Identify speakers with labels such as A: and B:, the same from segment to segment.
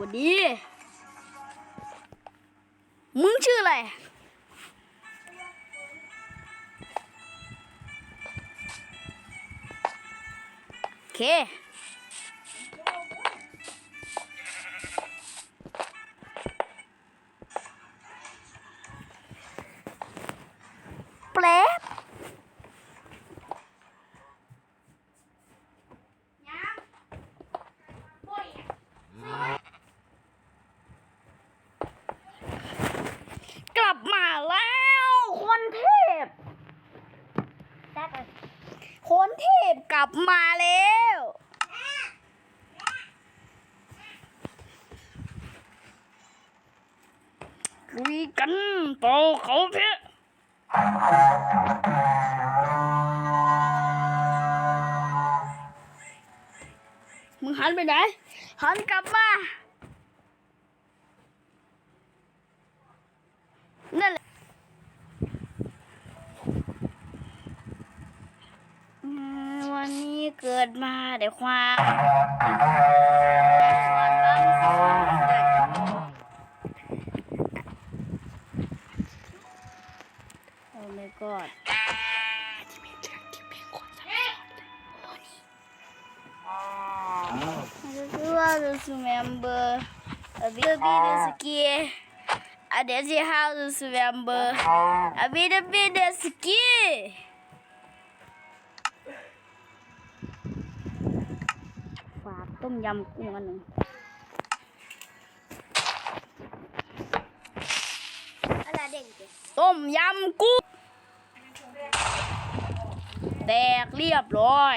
A: วัสดี มึงชื่ออะไร โอเค แปลบก ลับมาแล้วคนเทพคนเทพกลับมาแล้วลุยกันเป่าเขาเพชรมึงหันไปไหนหันกลับมา นั่นแหละอืมวันนี้เกิดมาเดี๋ยวความความรักความเกิดโอ้ my god อันนี้เป็นเรื่องที่เป็นคนสำคัญโอ้นี่ I just want to remember a bit of bit of ski I just how to remember a bit of bit of ski ฝากต้มยำกุ้งอันหนึ่ง
B: อะไรเด่นเจ๊
A: ต้มยำกุ้งแดกเรียบร้อย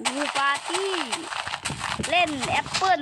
A: บูปาร์ตี้ เล่นแอปเปิ้ล